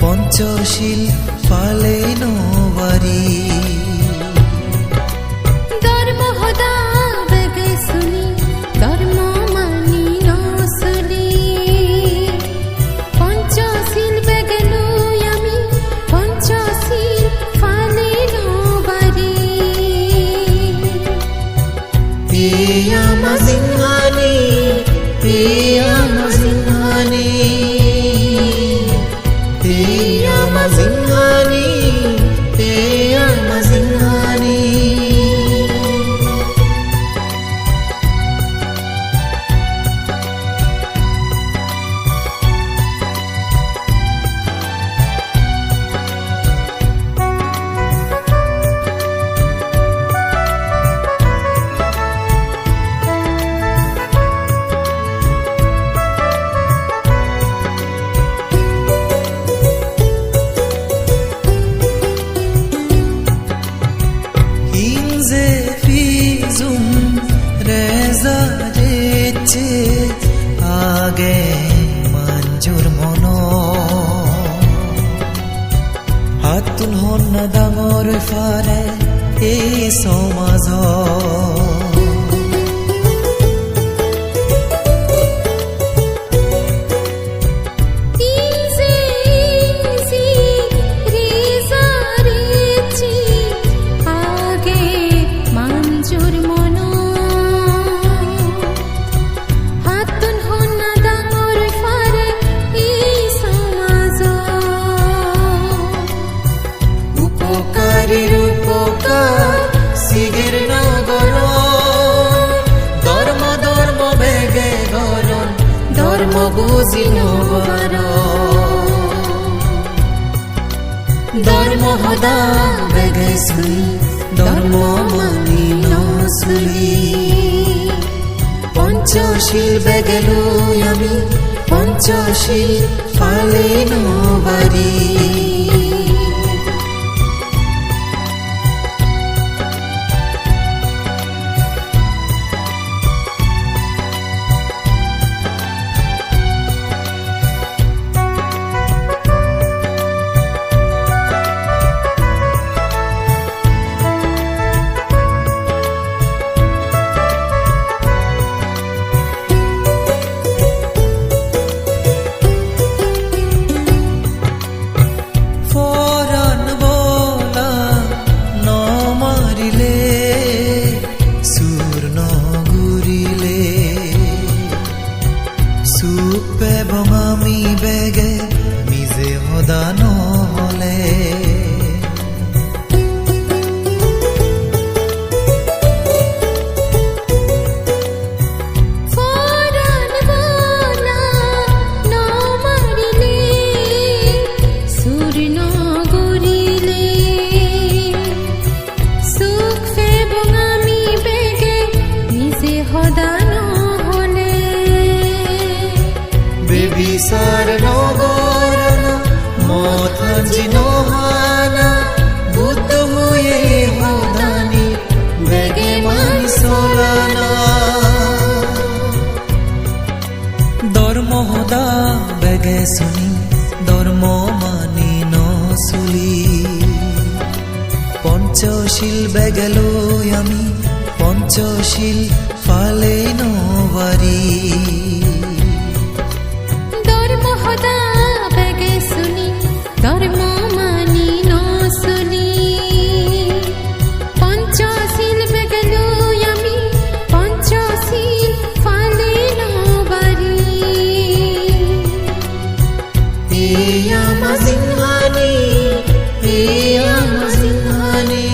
পঞ্চশীল পালে নবারি ধর্ম হদা বেগে শুনি ধর্ম নসলি পঞ্চশীল বেগে লই আমি পঞ্চশীল ফালে নবারি পিয়া মাজিহানি reche age manjur mono হাতুন হন ডাঙৰ ফাৰে এই সমাজত ধর্ম বর ধর্ম হদা বেগে শুনি ধর্ম মানি নসুলি পঞ্চশীল বেগেলু আমি, পঞ্চশীল ফালে নবারি। বেবিচার নগরণ মথাঞ্জি নহানা বুদ্ধ হয়ে হদানি বেগে মানি চলানা ধর্ম হদা বেগে শুনি ধর্ম মানি নচুলি পঞ্চশীল বেগেলো আমি পঞ্চশীল ফালে নবারি জানি